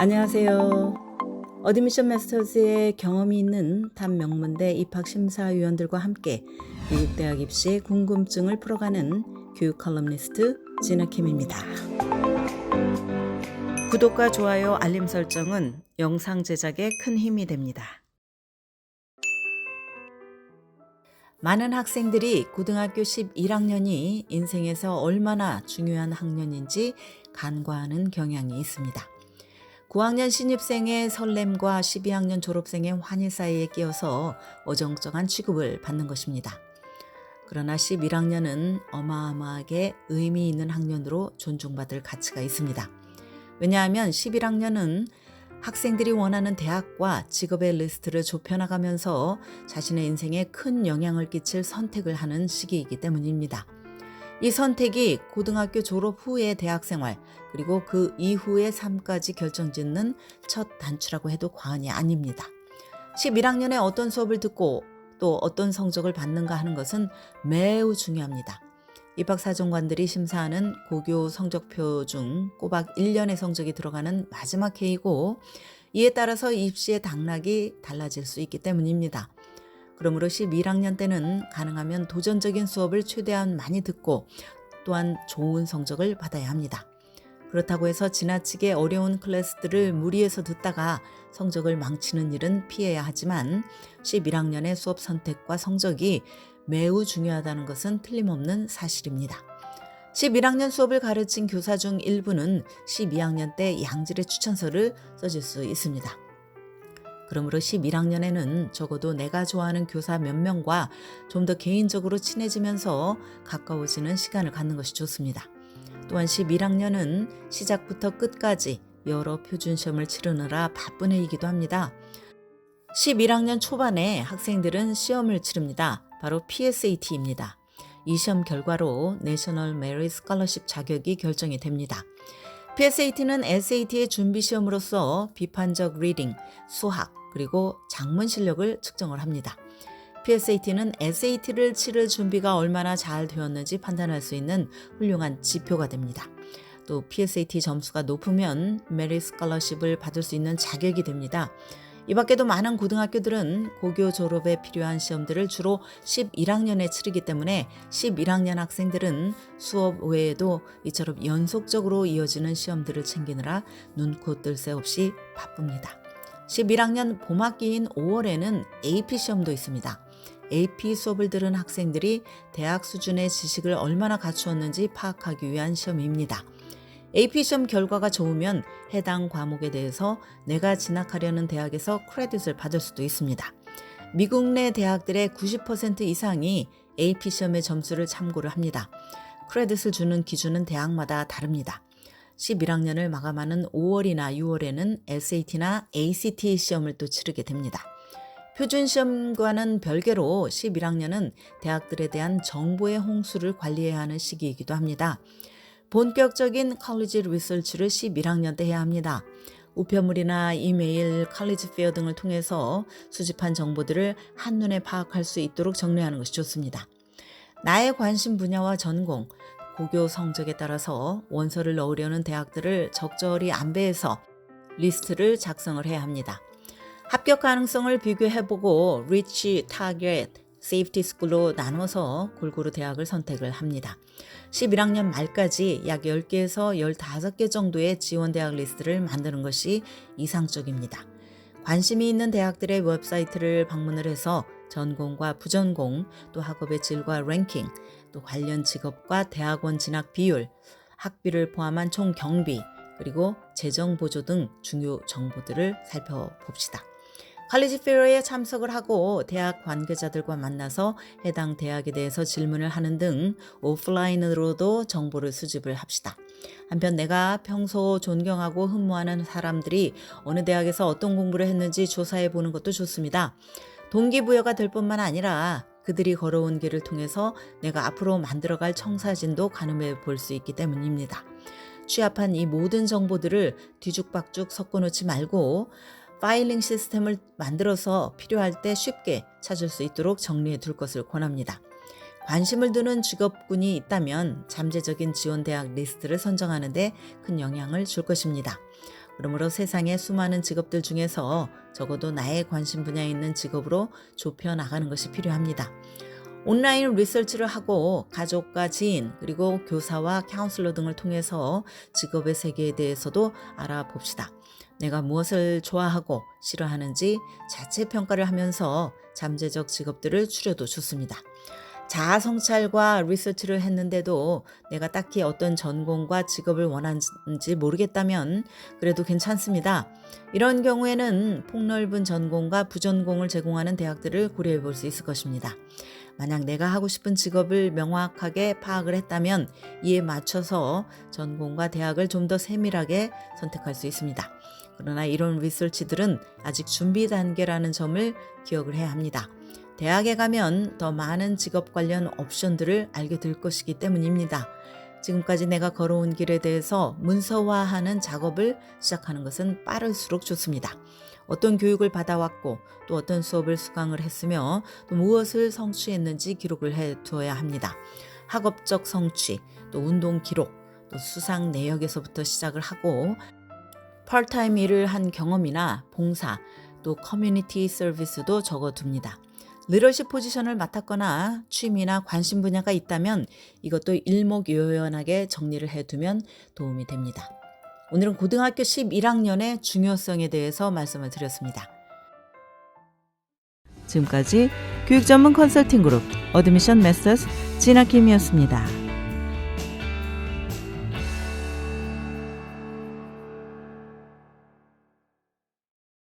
안녕하세요. 어드미션 마스터즈의 경험이 있는 단 명문대 입학 심사위원들과 함께 미국 대학 입시의 궁금증을 풀어가는 교육 컬럼니스트 진아킴입니다. 구독과 좋아요, 알림 설정은 영상 제작에 큰 힘이 됩니다. 많은 학생들이 고등학교 11학년이 인생에서 얼마나 중요한 학년인지 간과하는 경향이 있습니다. 9학년 신입생의 설렘과 12학년 졸업생의 환희 사이에 끼어서 어정쩡한 취급을 받는 것입니다. 그러나 11학년은 어마어마하게 의미 있는 학년으로 존중받을 가치가 있습니다. 왜냐하면 11학년은 학생들이 원하는 대학과 직업의 리스트를 좁혀나가면서 자신의 인생에 큰 영향을 끼칠 선택을 하는 시기이기 때문입니다. 이 선택이 고등학교 졸업 후의 대학 생활, 그리고 그 이후의 삶까지 결정짓는 첫 단추라고 해도 과언이 아닙니다. 11학년에 어떤 수업을 듣고 또 어떤 성적을 받는가 하는 것은 매우 중요합니다. 입학사정관들이 심사하는 고교 성적표 중 꼬박 1년의 성적이 들어가는 마지막 회의고 이에 따라서 입시의 당락이 달라질 수 있기 때문입니다. 그러므로 11학년 때는 가능하면 도전적인 수업을 최대한 많이 듣고 또한 좋은 성적을 받아야 합니다. 그렇다고 해서 지나치게 어려운 클래스들을 무리해서 듣다가 성적을 망치는 일은 피해야 하지만 11학년의 수업 선택과 성적이 매우 중요하다는 것은 틀림없는 사실입니다. 11학년 수업을 가르친 교사 중 일부는 12학년 때 양질의 추천서를 써줄 수 있습니다. 그러므로 11학년에는 적어도 내가 좋아하는 교사 몇 명과 좀 더 개인적으로 친해지면서 가까워지는 시간을 갖는 것이 좋습니다. 또한 11학년은 시작부터 끝까지 여러 표준 시험을 치르느라 바쁜 해이기도 합니다. 11학년 초반에 학생들은 시험을 치릅니다. 바로 PSAT입니다. 이 시험 결과로 내셔널 메리 스칼러십 자격이 결정이 됩니다. PSAT는 SAT의 준비 시험으로서 비판적 리딩, 수학, 그리고 작문 실력을 측정을 합니다. PSAT는 SAT를 치를 준비가 얼마나 잘 되었는지 판단할 수 있는 훌륭한 지표가 됩니다. 또 PSAT 점수가 높으면 메리 스칼러십을 받을 수 있는 자격이 됩니다. 이 밖에도 많은 고등학교들은 고교 졸업에 필요한 시험들을 주로 11학년에 치르기 때문에 11학년 학생들은 수업 외에도 이처럼 연속적으로 이어지는 시험들을 챙기느라 눈코 뜰 새 없이 바쁩니다. 11학년 봄학기인 5월에는 AP 시험도 있습니다. AP 수업을 들은 학생들이 대학 수준의 지식을 얼마나 갖추었는지 파악하기 위한 시험입니다. AP 시험 결과가 좋으면 해당 과목에 대해서 내가 진학하려는 대학에서 크레딧을 받을 수도 있습니다. 미국 내 대학들의 90% 이상이 AP 시험의 점수를 참고를 합니다. 크레딧을 주는 기준은 대학마다 다릅니다. 11학년을 마감하는 5월이나 6월에는 SAT나 ACT 시험을 또 치르게 됩니다. 표준 시험과는 별개로 11학년은 대학들에 대한 정보의 홍수를 관리해야 하는 시기이기도 합니다. 본격적인 컬리지 리서치를 11학년 때 해야 합니다. 우편물이나 이메일, 칼리지 페어 등을 통해서 수집한 정보들을 한눈에 파악할 수 있도록 정리하는 것이 좋습니다. 나의 관심 분야와 전공, 고교 성적에 따라서 원서를 넣으려는 대학들을 적절히 안배해서 리스트를 작성을 해야 합니다. 합격 가능성을 비교해보고 리치, 타겟, 세이프티 스쿨로 나눠서 골고루 대학을 선택을 합니다. 11학년 말까지 약 10개에서 15개 정도의 지원 대학 리스트를 만드는 것이 이상적입니다. 관심이 있는 대학들의 웹사이트를 방문을 해서 전공과 부전공, 또 학업의 질과 랭킹, 또 관련 직업과 대학원 진학 비율, 학비를 포함한 총 경비, 그리고 재정 보조 등 중요 정보들을 살펴봅시다. 칼리지 페어에 참석을 하고 대학 관계자들과 만나서 해당 대학에 대해서 질문을 하는 등 오프라인으로도 정보를 수집을 합시다. 한편 내가 평소 존경하고 흠모하는 사람들이 어느 대학에서 어떤 공부를 했는지 조사해 보는 것도 좋습니다. 동기부여가 될 뿐만 아니라 그들이 걸어온 길을 통해서 내가 앞으로 만들어갈 청사진도 가늠해 볼 수 있기 때문입니다. 취합한 이 모든 정보들을 뒤죽박죽 섞어놓지 말고 파일링 시스템을 만들어서 필요할 때 쉽게 찾을 수 있도록 정리해 둘 것을 권합니다. 관심을 두는 직업군이 있다면 잠재적인 지원 대학 리스트를 선정하는데 큰 영향을 줄 것입니다. 그러므로 세상의 수많은 직업들 중에서 적어도 나의 관심 분야에 있는 직업으로 좁혀 나가는 것이 필요합니다. 온라인 리서치를 하고 가족과 지인 그리고 교사와 카운슬러 등을 통해서 직업의 세계에 대해서도 알아봅시다. 내가 무엇을 좋아하고 싫어하는지 자체 평가를 하면서 잠재적 직업들을 추려도 좋습니다. 자아 성찰과 리서치를 했는데도 내가 딱히 어떤 전공과 직업을 원하는지 모르겠다면 그래도 괜찮습니다. 이런 경우에는 폭넓은 전공과 부전공을 제공하는 대학들을 고려해 볼 수 있을 것입니다. 만약 내가 하고 싶은 직업을 명확하게 파악을 했다면 이에 맞춰서 전공과 대학을 좀 더 세밀하게 선택할 수 있습니다. 그러나 이런 리서치들은 아직 준비 단계라는 점을 기억을 해야 합니다. 대학에 가면 더 많은 직업 관련 옵션들을 알게 될 것이기 때문입니다. 지금까지 내가 걸어온 길에 대해서 문서화하는 작업을 시작하는 것은 빠를수록 좋습니다. 어떤 교육을 받아왔고 또 어떤 수업을 수강을 했으며 또 무엇을 성취했는지 기록을 해 두어야 합니다. 학업적 성취, 또 운동 기록, 또 수상 내역에서부터 시작을 하고 파트타임 일을 한 경험이나 봉사, 또 커뮤니티 서비스도 적어둡니다. 리더십 포지션을 맡았거나 취미나 관심 분야가 있다면 이것도 일목요연하게 정리를 해두면 도움이 됩니다. 오늘은 고등학교 11학년의 중요성에 대해서 말씀을 드렸습니다. 지금까지 교육 전문 컨설팅 그룹 어드미션 메서스 진아킴이었습니다.